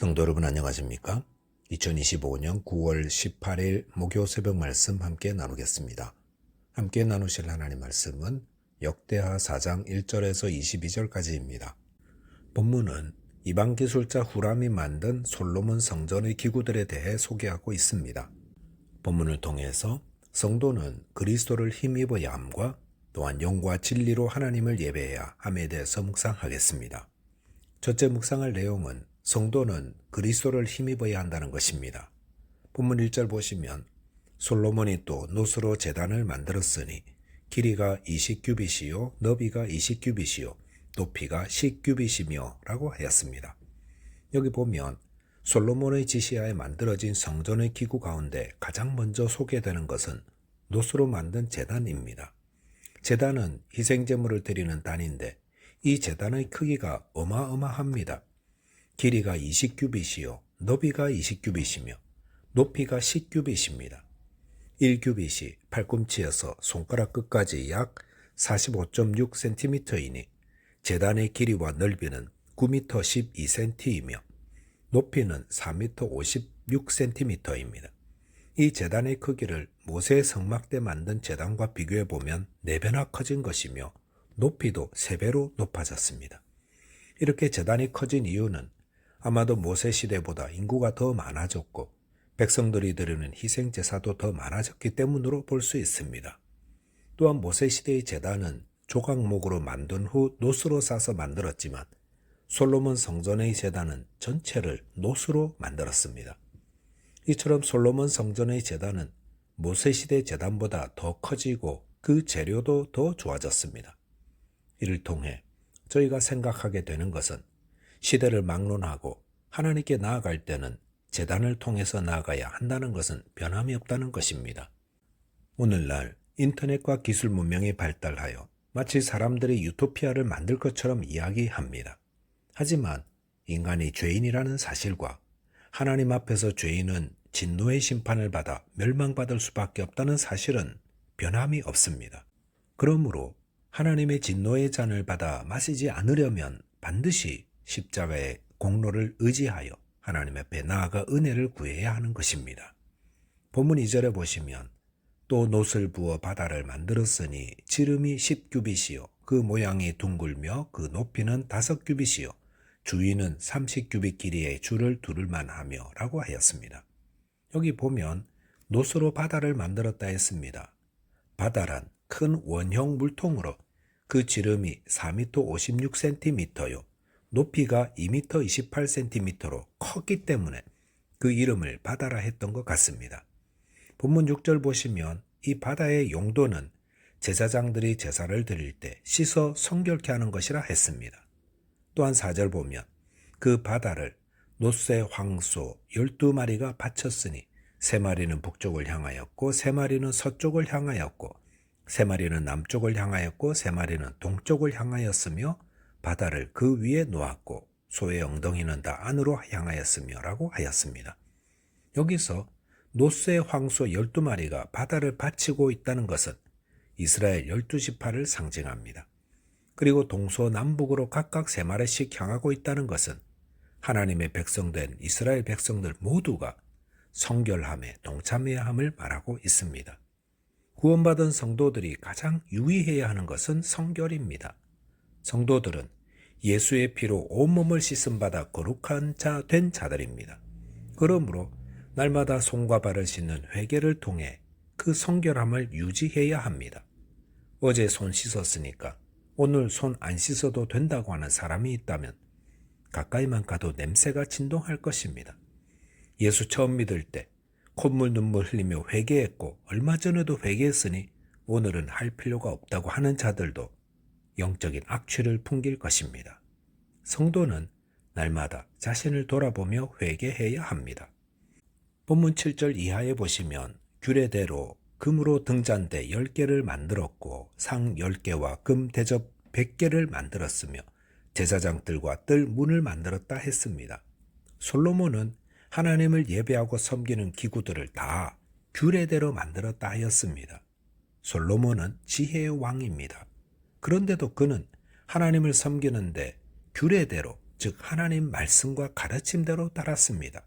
성도 여러분 안녕하십니까? 2025년 9월 18일 목요 새벽 말씀 함께 나누겠습니다. 함께 나누실 하나님 말씀은 역대하 4장 1절에서 22절까지입니다. 본문은 이방 기술자 후람이 만든 솔로몬 성전의 기구들에 대해 소개하고 있습니다. 본문을 통해서 성도는 그리스도를 힘입어야 함과 또한 영과 진리로 하나님을 예배해야 함에 대해서 묵상하겠습니다. 첫째 묵상할 내용은 성도는 그리스도를 힘입어야 한다는 것입니다. 본문 1절 보시면 솔로몬이 또 노스로 재단을 만들었으니 길이가 20규빗이요 너비가 20규빗이요 높이가 10규빗이며 라고 하였습니다. 여기 보면 솔로몬의 지시하에 만들어진 성전의 기구 가운데 가장 먼저 소개되는 것은 노스로 만든 재단입니다. 재단은 희생제물을 드리는 단인데 이 재단의 크기가 어마어마합니다. 길이가 20규빗이요 너비가 20규빗이며 높이가 10규빗입니다. 1규빗이 팔꿈치에서 손가락 끝까지 약 45.6cm이니 재단의 길이와 넓이는 9m 12cm이며 높이는 4m 56cm입니다. 이 재단의 크기를 모세의 성막 때 만든 재단과 비교해 보면 4배나 커진 것이며 높이도 3배로 높아졌습니다. 이렇게 재단이 커진 이유는 아마도 모세 시대보다 인구가 더 많아졌고 백성들이 드리는 희생 제사도 더 많아졌기 때문으로 볼 수 있습니다. 또한 모세 시대의 재단은 조각목으로 만든 후 노스로 싸서 만들었지만 솔로몬 성전의 재단은 전체를 노스로 만들었습니다. 이처럼 솔로몬 성전의 재단은 모세 시대 재단보다 더 커지고 그 재료도 더 좋아졌습니다. 이를 통해 저희가 생각하게 되는 것은 시대를 막론하고 하나님께 나아갈 때는 재단을 통해서 나아가야 한다는 것은 변함이 없다는 것입니다. 오늘날 인터넷과 기술 문명이 발달하여 마치 사람들이 유토피아를 만들 것처럼 이야기합니다. 하지만 인간이 죄인이라는 사실과 하나님 앞에서 죄인은 진노의 심판을 받아 멸망받을 수밖에 없다는 사실은 변함이 없습니다. 그러므로 하나님의 진노의 잔을 받아 마시지 않으려면 반드시 십자가의 공로를 의지하여 하나님 앞에 나아가 은혜를 구해야 하는 것입니다. 본문 2절에 보시면 또 노슬 부어 바다를 만들었으니 지름이 10규빗이요 그 모양이 둥글며 그 높이는 5규빗이요 주위는 30규빗 길이의 줄을 두를 만 하며 라고 하였습니다. 여기 보면 노스로 바다를 만들었다 했습니다. 바다란 큰 원형 물통으로 그 지름이 4m 56cm요 높이가 2m 28cm로 컸기 때문에 그 이름을 바다라 했던 것 같습니다. 본문 6절 보시면 이 바다의 용도는 제사장들이 제사를 드릴 때 씻어 성결케 하는 것이라 했습니다. 또한 4절 보면 그 바다를 노쇠 황소 12마리가 바쳤으니 세 마리는 북쪽을 향하였고 세 마리는 서쪽을 향하였고 세 마리는 남쪽을 향하였고 세 마리는 동쪽을 향하였으며 바다를 그 위에 놓았고 소의 엉덩이는 다 안으로 향하였으며 라고 하였습니다. 여기서 노스의 황소 12마리가 바다를 바치고 있다는 것은 이스라엘 12지파를 상징합니다. 그리고 동서남북으로 각각 3마리씩 향하고 있다는 것은 하나님의 백성된 이스라엘 백성들 모두가 성결함에 동참해야 함을 말하고 있습니다. 구원받은 성도들이 가장 유의해야 하는 것은 성결입니다. 성도들은 예수의 피로 온몸을 씻음받아 거룩한 자 된 자들입니다. 그러므로 날마다 손과 발을 씻는 회개를 통해 그 성결함을 유지해야 합니다. 어제 손 씻었으니까 오늘 손 안 씻어도 된다고 하는 사람이 있다면 가까이만 가도 냄새가 진동할 것입니다. 예수 처음 믿을 때 콧물 눈물 흘리며 회개했고 얼마 전에도 회개했으니 오늘은 할 필요가 없다고 하는 자들도 영적인 악취를 풍길 것입니다. 성도는 날마다 자신을 돌아보며 회개해야 합니다. 본문 7절 이하에 보시면 규례대로 금으로 등잔대 10개를 만들었고 상 10개와 금 대접 100개를 만들었으며 제사장들과 뜰 문을 만들었다 했습니다. 솔로몬은 하나님을 예배하고 섬기는 기구들을 다 규례대로 만들었다 하였습니다. 솔로몬은 지혜의 왕입니다. 그런데도 그는 하나님을 섬기는데 규례대로 즉 하나님 말씀과 가르침대로 따랐습니다.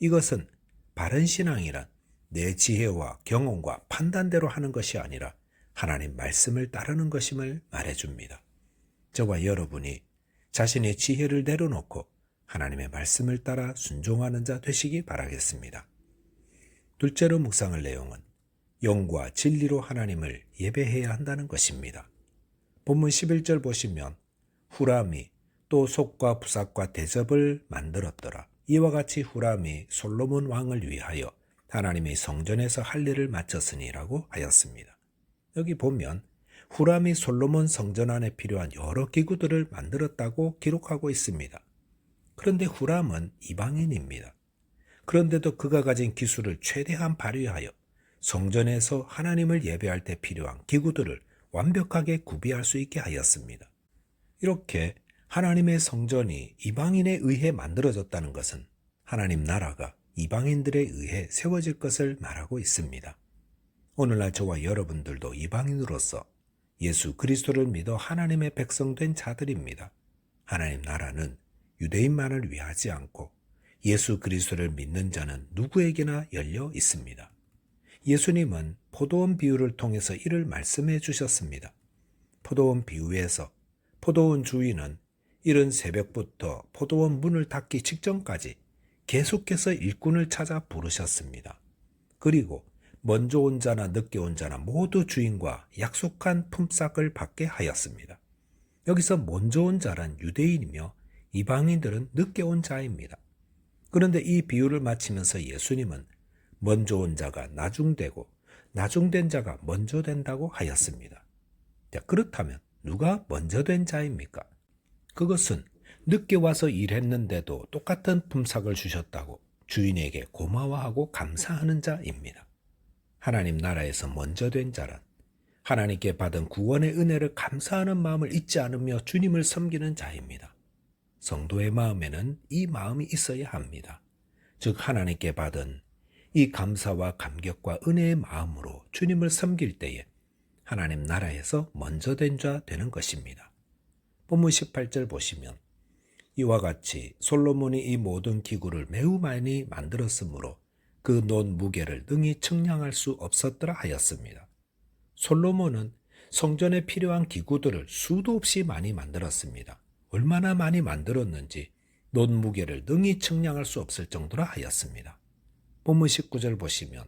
이것은 바른 신앙이란 내 지혜와 경험과 판단대로 하는 것이 아니라 하나님 말씀을 따르는 것임을 말해줍니다. 저와 여러분이 자신의 지혜를 내려놓고 하나님의 말씀을 따라 순종하는 자 되시기 바라겠습니다. 둘째로 묵상할 내용은 영과 진리로 하나님을 예배해야 한다는 것입니다. 본문 11절 보시면 후람이 또 속과 부삭과 대접을 만들었더라. 이와 같이 후람이 솔로몬 왕을 위하여 하나님의 성전에서 할 일을 마쳤으니라고 하였습니다. 여기 보면 후람이 솔로몬 성전 안에 필요한 여러 기구들을 만들었다고 기록하고 있습니다. 그런데 후람은 이방인입니다. 그런데도 그가 가진 기술을 최대한 발휘하여 성전에서 하나님을 예배할 때 필요한 기구들을 완벽하게 구비할 수 있게 하였습니다. 이렇게 하나님의 성전이 이방인에 의해 만들어졌다는 것은 하나님 나라가 이방인들에 의해 세워질 것을 말하고 있습니다. 오늘날 저와 여러분들도 이방인으로서 예수 그리스도를 믿어 하나님의 백성된 자들입니다. 하나님 나라는 유대인만을 위하지 않고 예수 그리스도를 믿는 자는 누구에게나 열려 있습니다. 예수님은 포도원 비유를 통해서 이를 말씀해 주셨습니다. 포도원 비유에서 포도원 주인은 이른 새벽부터 포도원 문을 닫기 직전까지 계속해서 일꾼을 찾아 부르셨습니다. 그리고 먼저 온 자나 늦게 온 자나 모두 주인과 약속한 품삯을 받게 하였습니다. 여기서 먼저 온 자란 유대인이며 이방인들은 늦게 온 자입니다. 그런데 이 비유를 마치면서 예수님은 먼저 온 자가 나중되고 나중된 자가 먼저 된다고 하였습니다. 자, 그렇다면 누가 먼저 된 자입니까? 그것은 늦게 와서 일했는데도 똑같은 품삯을 주셨다고 주인에게 고마워하고 감사하는 자입니다. 하나님 나라에서 먼저 된 자란 하나님께 받은 구원의 은혜를 감사하는 마음을 잊지 않으며 주님을 섬기는 자입니다. 성도의 마음에는 이 마음이 있어야 합니다. 즉 하나님께 받은 이 감사와 감격과 은혜의 마음으로 주님을 섬길 때에 하나님 나라에서 먼저 된 자 되는 것입니다. 본문 18절 보시면 이와 같이 솔로몬이 이 모든 기구를 매우 많이 만들었으므로 그 논 무게를 능히 측량할 수 없었더라 하였습니다. 솔로몬은 성전에 필요한 기구들을 수도 없이 많이 만들었습니다. 얼마나 많이 만들었는지 논 무게를 능히 측량할 수 없을 정도라 하였습니다. 본문 19절 보시면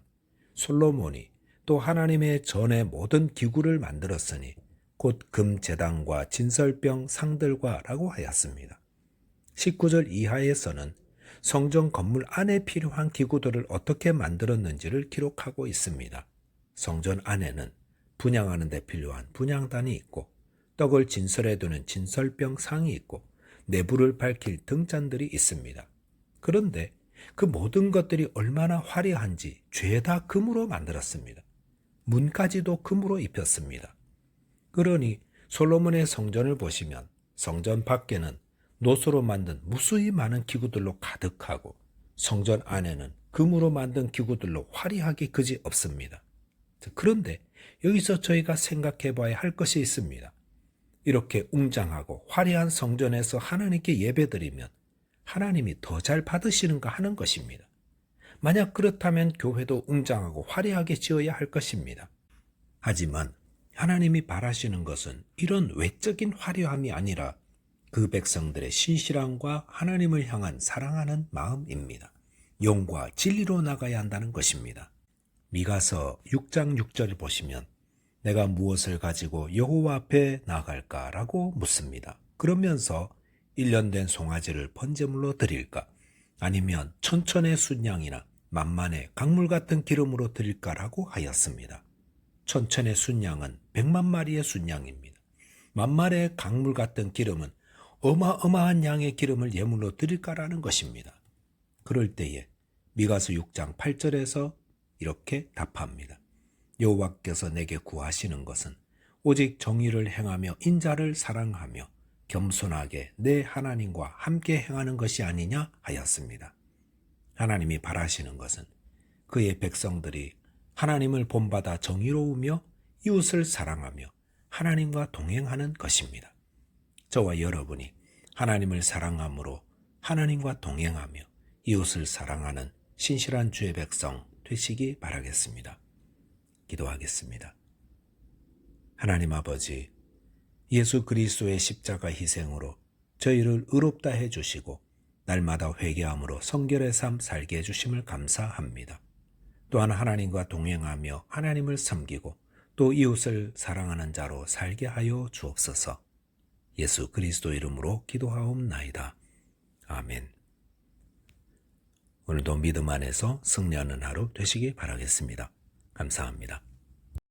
솔로몬이 또 하나님의 전에 모든 기구를 만들었으니 곧 금재단과 진설병 상들과 라고 하였습니다. 19절 이하에서는 성전 건물 안에 필요한 기구들을 어떻게 만들었는지를 기록하고 있습니다. 성전 안에는 분양하는 데 필요한 분양단이 있고 떡을 진설해 두는 진설병 상이 있고 내부를 밝힐 등잔들이 있습니다. 그런데 그 모든 것들이 얼마나 화려한지 죄다 금으로 만들었습니다. 문까지도 금으로 입혔습니다. 그러니 솔로몬의 성전을 보시면 성전 밖에는 노소로 만든 무수히 많은 기구들로 가득하고 성전 안에는 금으로 만든 기구들로 화려하게 그지 없습니다. 그런데 여기서 저희가 생각해 봐야 할 것이 있습니다. 이렇게 웅장하고 화려한 성전에서 하나님께 예배드리면 하나님이 더 잘 받으시는가 하는 것입니다. 만약 그렇다면 교회도 웅장하고 화려하게 지어야 할 것입니다. 하지만 하나님이 바라시는 것은 이런 외적인 화려함이 아니라 그 백성들의 신실함과 하나님을 향한 사랑하는 마음입니다. 용과 진리로 나가야 한다는 것입니다. 미가서 6장 6절을 보시면 내가 무엇을 가지고 여호와 앞에 나갈까라고 묻습니다. 그러면서 1년 된 송아지를 번제물로 드릴까? 아니면 천천의 순양이나 만만의 강물 같은 기름으로 드릴까라고 하였습니다. 천천의 순양은 백만 마리의 순양입니다. 만만의 강물 같은 기름은 어마어마한 양의 기름을 예물로 드릴까라는 것입니다. 그럴 때에 미가서 6장 8절에서 이렇게 답합니다. 여호와께서 내게 구하시는 것은 오직 정의를 행하며 인자를 사랑하며 겸손하게 내 하나님과 함께 행하는 것이 아니냐 하였습니다. 하나님이 바라시는 것은 그의 백성들이 하나님을 본받아 정의로우며 이웃을 사랑하며 하나님과 동행하는 것입니다. 저와 여러분이 하나님을 사랑함으로 하나님과 동행하며 이웃을 사랑하는 신실한 주의 백성 되시기 바라겠습니다. 기도하겠습니다. 하나님 아버지, 예수 그리스도의 십자가 희생으로 저희를 의롭다 해 주시고 날마다 회개함으로 성결의 삶 살게 해 주심을 감사합니다. 또한 하나님과 동행하며 하나님을 섬기고 또 이웃을 사랑하는 자로 살게 하여 주옵소서. 예수 그리스도 이름으로 기도하옵나이다. 아멘. 오늘도 믿음 안에서 승리하는 하루 되시기 바라겠습니다. 감사합니다.